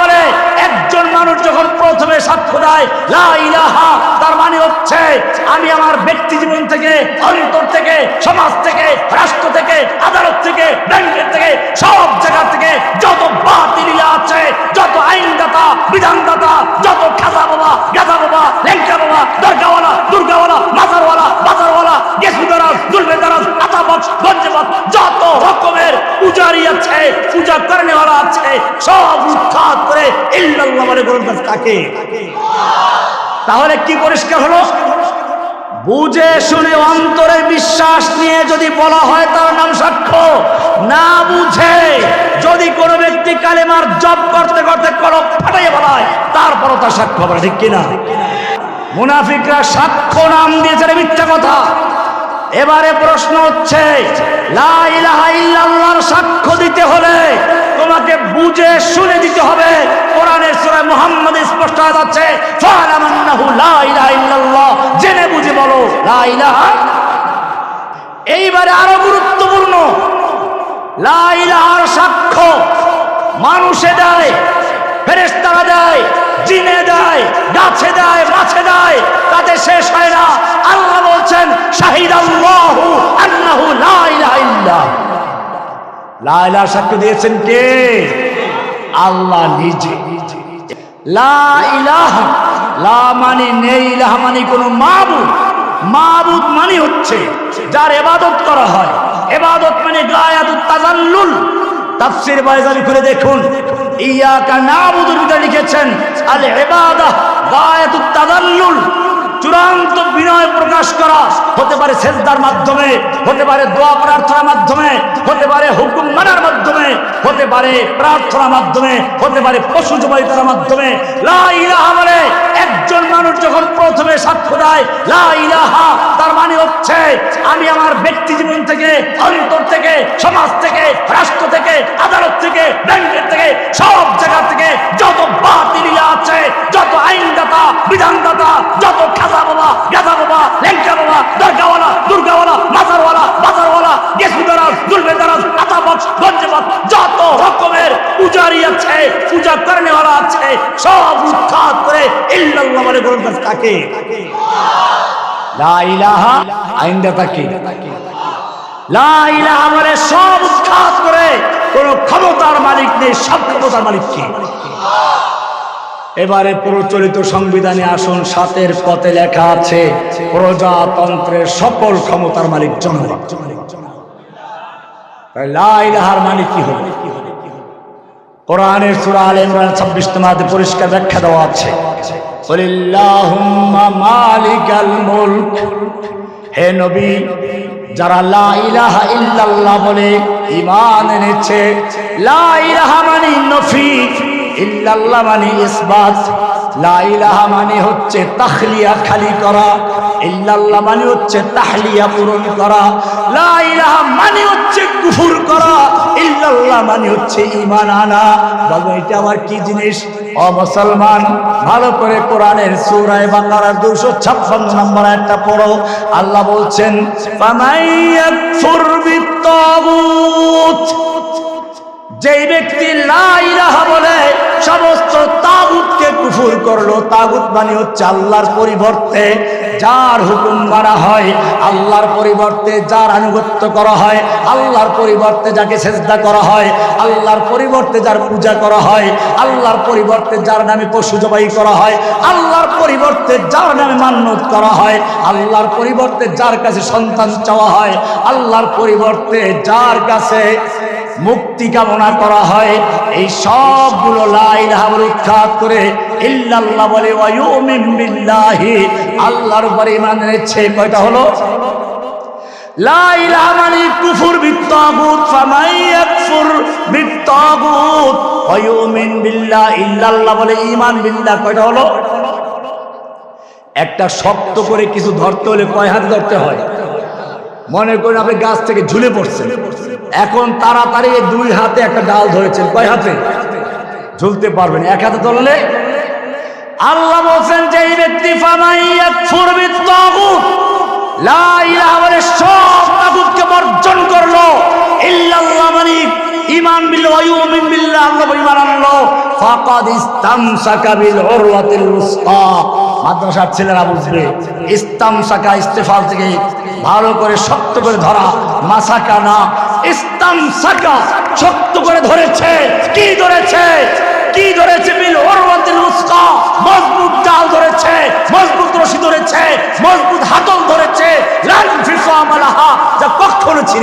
বলে একজন মানুষ যখন প্রথমে সাক্ষ্য দেয়, লা ইলাহা, তার মানে হচ্ছে আমি আমার ব্যক্তি জীবন থেকে, অন্তর থেকে, সমাজ থেকে রাষ্ট্র পূজারি আছে, পূজা করেনেওয়ালা আছে, সব উৎখাত করে ইল্লাল্লাহ বলুন কাকে তাহলে কি পরিষ্কার হলো? বুঝে শুনে অন্তরে বিশ্বাস নিয়ে যদি বলা হয় তার নাম সাক্ষ্য। না বুঝে যদি কোনো ব্যক্তি কালেমার জব করতে করতে কলম ফাটাইয়ে বলা হয় তারপরও তার সাক্ষ্য হবে ঠিক কিনা? মুনাফিকরা সাক্ষ্য নাম দিয়েছে মিথ্যা কথা। এবারে প্রশ্ন হচ্ছে, লা ইলাহা ইল্লাল্লাহর সাক্ষ্য দিতে হলে তোমাকে বুঝে শুনে দিতে হবে। কোরআনের সূরা মুহাম্মদ স্পষ্ট যাচ্ছে জেনে বুঝে বলো, লা ইলাহা এইবারে আরও গুরুত্বপূর্ণ, লা ইলাহার সাক্ষ্য মানুষে দেয়, ফেরেশতারা দেয়, জিনে দেয়, গাছে দেয়, মাছে দেয়, তাতে শেষ হয় না। শাহিদ আল্লাহু আন্নাহু লা ইলাহা ইল্লাহ। লা ইলাহা সাক্ষ্য দিয়েছেন কে? আল্লাহ নিজে। লা ইলাহা, লা মানে নেই, ইলাহা মানে কোনো মাবুদ। মাবুদ মানে হচ্ছে যার এবাদত করা হয়। এবাদত মানে গায়াতুত তাজাল্লুল। তাফসীর বাইজালি করে দেখুন। ইয়াকা নাবুদুর ভিতরে লিখেছেন আল ইবাদাহ গায়াতুত তাজাল্লুল। চূড়ান্ত বিনয় প্রকাশ করা হতে পারে সেজদার মাধ্যমে, হতে পারে দোয়া প্রার্থনার মাধ্যমে, হতে পারে হুকুম মানার মাধ্যমে, হতে পারে প্রার্থনার মাধ্যমে, হতে পারে পশু জবাই করার মাধ্যমে। লা ইলাহা বলে একজন মানুষ যখন প্রথমে সাক্ষ্য দেয়, লা ইলাহা, তার মানে হচ্ছে আমি আমার ব্যক্তি জীবন থেকে, অন্তর থেকে, সমাজ থেকে, রাষ্ট্র যত রকমের পূজারি আছে, পূজা আছে, সব উৎখাত করে ইল্লাল্লাহ কাকে লা ইলাহা আইনদাতা কে লা ইলাহা মানে সব উৎখাত করে কোন ক্ষমতার মালিক নেই, সব ক্ষমতার মালিক কে? এবারে প্রচলিত সংবিধানে আসুন, সাতের পথে লেখা আছে, প্রজাতন্ত্রের সকল ক্ষমতার মালিক জনগণ। তাই লা মানে কি হলো কোরআনের সূরা আলে ইমরান 26 তোমাতে পরিষ্কার ব্যাখ্যা দেওয়া আছে। হে নবী, যারা লা ইলাহা ইল্লাল্লাহ বলে ঈমান এনেছে, লা ইলাহা মানে নফি, ইল্লাল্লাহ মানে ইসবাত। লা ইলাহা মানে হচ্ছে তাহলিয়া খালি করা, ইল্লাল্লাহ মানে হচ্ছে তাহলিয়া পূরণ করা, লা ইলাহা মানে হচ্ছে কুফুর করা, ইল্লাল্লাহ মানে হচ্ছে ইমান আনা। বাবা, এটা আবার কি জিনিস? ও মুসলমান, ভালো করে কোরআনের সূরায়ে বাকারা 256 নম্বর একটা পড়ো। আল্লাহ বলছেন যেই ব্যক্তি লা ইলাহা বলে সমস্ত তাগুতকে কুফুর করল। তাগুত মানে হচ্ছে আল্লাহর পরিবর্তে যার হুকুম মানা হয়, আল্লাহর পরিবর্তে যার আনুগত্য করা হয়, আল্লাহর পরিবর্তে যাকে সেজদা করা হয়, আল্লাহর পরিবর্তে যার পূজা করা হয়, আল্লাহর পরিবর্তে যার নামে পশু জবাই করা হয়, আল্লাহর পরিবর্তে যার নামে মান্যত করা হয়, আল্লাহর পরিবর্তে যার কাছে সন্তান চাওয়া হয়, আল্লাহর পরিবর্তে যার কাছে মুক্তি কামনা করা হয়। এই সবগুলো করে ইল্লাল্লাহ বলে আল্লাহর উপরে ঈমান এনেছে। কয়টা হলো? লা মানে কয়টা হলো? একটা শক্ত করে কিছু ধরতে হলে কয় হাত ধরতে হয়? মনে করেন আপনি গাছ থেকে ঝুলে পড়ছেন। এখন তাড়াতাড়ি দুই হাতে একটা ডাল ধরেছেন। কয় হাতে? ঝুলতে পারবেন। এক হাতে ধরলে? আল্লাহ বলছেন যে, এই ব্যক্তি করল। ইল্লাল্লাহ মানে বিল বিল ছেলেরা বুঝবে ইস্তামসাকা, ইস্তেফাল থেকে ভালো করে শক্ত করে ধরা। মাসাকা না ইস্তামসাকা শক্ত করে ধরেছে। কি ধরেছে? কি ধরেছে বিল ওরওয়াতিল উসকা মজবুত ডাল ধরেছে, মজবুত রশি ধরেছে, মজবুত হাতল ধরেছে। লাল ফিসা মালাহা যা কখনো ছিল